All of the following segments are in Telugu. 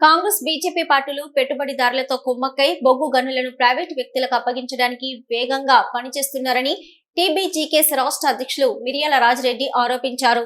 కాంగ్రెస్ బీజేపీ పార్టీలు పెట్టుబడిదారులతో కుమ్మక్కై బొగ్గు గనులను ప్రైవేటు వ్యక్తులకు అప్పగించడానికి వేగంగా పనిచేస్తున్నారని టీబీజీకేఎస్ రాష్ట్ర అధ్యక్షులు మిరియాల రాజిరెడ్డి ఆరోపించారు.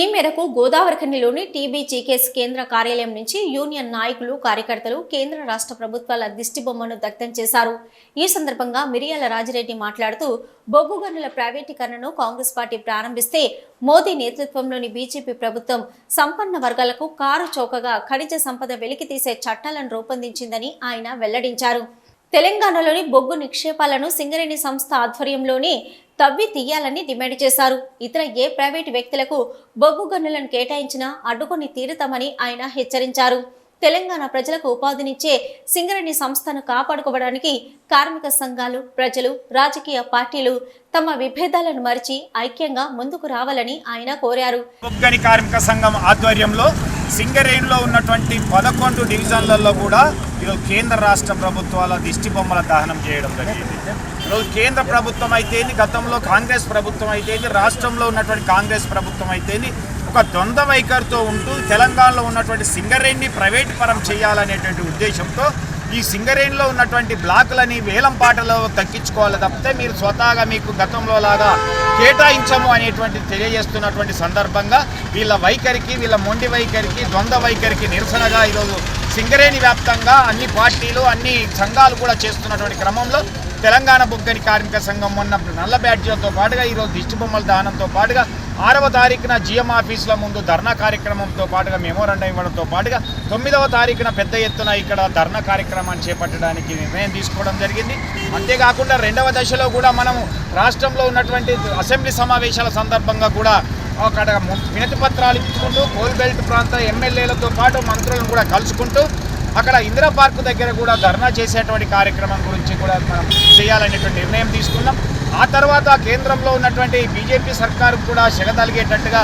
ఈ మేరకు గోదావరిఖనిలోని టీబీజీకేఎస్ కేంద్ర కార్యాలయం నుంచి యూనియన్ నాయకులు కార్యకర్తలు కేంద్ర రాష్ట్ర ప్రభుత్వాల దిష్టిబొమ్మను దగ్ధం చేశారు. ఈ సందర్భంగా మిరియాల రాజిరెడ్డి మాట్లాడుతూ బొగ్గు గనుల ప్రైవేటీకరణను కాంగ్రెస్ పార్టీ ప్రారంభిస్తే మోదీ నేతృత్వంలోని బీజేపీ ప్రభుత్వం సంపన్న వర్గాలకు కారు చౌకగా ఖనిజ సంపద వెలికితీసే చట్టాలను రూపొందించిందని ఆయన వెల్లడించారు. తెలంగాణలోని బొగ్గు నిక్షేపాలను సింగరేణి సంస్థ ఆధ్వర్యంలోనే తవ్వి తీయాలని డిమాండ్ చేశారు. ఇతర ఏ ప్రైవేటు వ్యక్తులకు బొగ్గు గనులను కేటాయించినా అడ్డుకొని తీరుతామని ఆయన హెచ్చరించారు. తెలంగాణ ప్రజలకు ఉపాధినిచ్చే సింగరేణి సంస్థను కాపాడుకోవడానికి కార్మిక సంఘాలు ప్రజలు రాజకీయ పార్టీలు తమ విభేదాలను మరిచి ఐక్యంగా ముందుకు రావాలని ఆయన కోరారు. కార్మిక సంఘం ఆధ్వర్యంలో సింగరేణిలో ఉన్నటువంటి పదకొండు డివిజన్లలో కూడా ఈరోజు కేంద్ర రాష్ట్ర ప్రభుత్వాల దిష్టి బొమ్మల దహనం చేయడం జరిగింది. ఈరోజు కేంద్ర ప్రభుత్వం అయితేంది గతంలో కాంగ్రెస్ ప్రభుత్వం అయితేంది రాష్ట్రంలో ఉన్నటువంటి కాంగ్రెస్ ప్రభుత్వం అయితేంది ఒక ద్వంద్వ వైఖరితో ఉంటూ తెలంగాణలో ఉన్నటువంటి సింగరేణిని ప్రైవేట్ పరం చేయాలనేటువంటి ఉద్దేశంతో ఈ సింగరేణిలో ఉన్నటువంటి బ్లాకులని వేలం పాటలో తగ్గించుకోవాలి తప్పితే మీరు స్వతహాగా మీకు గతంలో లాగా కేటాయించము అనేటువంటి తెలియజేస్తున్నటువంటి సందర్భంగా వీళ్ళ వైఖరికి వీళ్ళ మొండి వైఖరికి ద్వంద్వ వైఖరికి నిరసనగా ఈరోజు సింగరేణి వ్యాప్తంగా అన్ని పార్టీలు అన్ని సంఘాలు కూడా చేస్తున్నటువంటి క్రమంలో తెలంగాణ బొగ్గని కార్మిక సంఘం మొన్న నల్ల బ్యాడ్జీలతో పాటుగా ఈరోజు దిష్టి బొమ్మల దానంతో పాటుగా ఆరవ తారీఖున జిఎం ఆఫీసుల ముందు ధర్నా కార్యక్రమంతో పాటుగా మెమోరండం ఇవ్వడంతో పాటుగా తొమ్మిదవ తారీఖున పెద్ద ఎత్తున ఇక్కడ ధర్నా కార్యక్రమాన్ని చేపట్టడానికి నిర్ణయం తీసుకోవడం జరిగింది. అంతేకాకుండా రెండవ దశలో కూడా మనము రాష్ట్రంలో ఉన్నటువంటి అసెంబ్లీ సమావేశాల సందర్భంగా కూడా అక్కడ వినతి పత్రాలు ఇచ్చుకుంటూ కోల్ బెల్ట్ ప్రాంత ఎమ్మెల్యేలతో పాటు మంత్రులను కూడా కలుసుకుంటూ అక్కడ ఇందిరా పార్క్ దగ్గర కూడా ధర్నా చేసేటువంటి కార్యక్రమం గురించి కూడా మనం చేయాలనేటువంటి నిర్ణయం తీసుకున్నాం. ఆ తర్వాత కేంద్రంలో ఉన్నటువంటి బీజేపీ సర్కారు కూడా సెగతలిగేటట్టుగా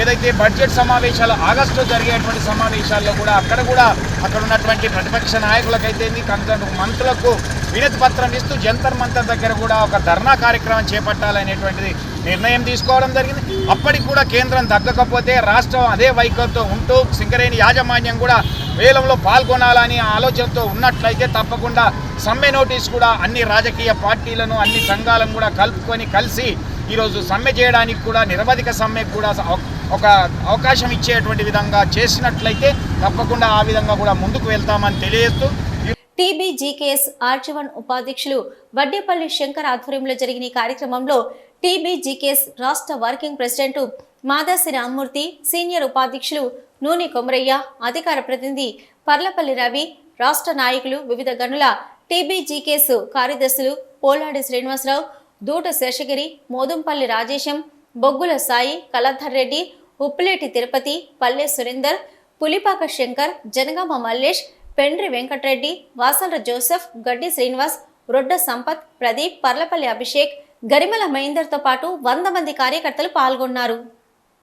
ఏదైతే బడ్జెట్ సమావేశాలు ఆగస్టులో జరిగేటువంటి సమావేశాల్లో కూడా అక్కడ కూడా అక్కడ ఉన్నటువంటి ప్రతిపక్ష నాయకులకైతే కన్సర్న్ మంత్రులకు వినతి పత్రం ఇస్తూ జంతర్ మంతర్ దగ్గర కూడా ఒక ధర్నా కార్యక్రమం చేపట్టాలనేటువంటిది నిర్ణయం తీసుకోవడం జరిగింది. అప్పటికి కూడా కేంద్రం తగ్గకపోతే రాష్ట్రం అదే వైఖరితో ఉంటూ సింగరేణి యాజమాన్యం కూడా వేలంలో పాల్గొనాలని ఆలోచనతో ఉన్నట్లయితే తప్పకుండా సమ్మె నోటీస్ కూడా అన్ని రాజకీయ పార్టీలను అన్ని సంఘాలను కూడా కలుపుకొని కలిసి ఈరోజు సమ్మె చేయడానికి కూడా నిరవధిక సమ్మె కూడా ఒక అవకాశం ఇచ్చేటువంటి విధంగా చేసినట్లయితే తప్పకుండా ఆ విధంగా కూడా ముందుకు వెళ్తామని తెలియజేస్తూ టీబీజీకేఎస్ ఆర్జీవన్ ఉపాధ్యక్షులు వడ్డేపల్లి శంకర్ ఆధ్వర్యంలో జరిగిన ఈ కార్యక్రమంలో టీబీజీకేఎస్ రాష్ట్ర working president Madasi Rammurthy senior ఉపాధ్యక్షులు నూనె కొమరయ్య అధికార ప్రతినిధి పర్లపల్లి రవి రాష్ట్ర నాయకులు వివిధ గనుల టీబీజీకేఎస్ కార్యదర్శులు పోలాడి శ్రీనివాసరావు దూట శేషగిరి మోదంపల్లి రాజేశం బొగ్గుల సాయి కలధర్ రెడ్డి ఉప్పులేటి తిరుపతి పల్లె సురేందర్ పులిపాక శంకర్ జనగామ మల్లేష్ పెండ్రి వెంకటరెడ్డి వాసల జోసెఫ్ గడ్డి శ్రీనివాస్ రొడ్డ సంపత్ ప్రదీప్ పర్లపల్లి అభిషేక్ గరిమల మహేందర్తో పాటు వంద మంది కార్యకర్తలు పాల్గొన్నారు.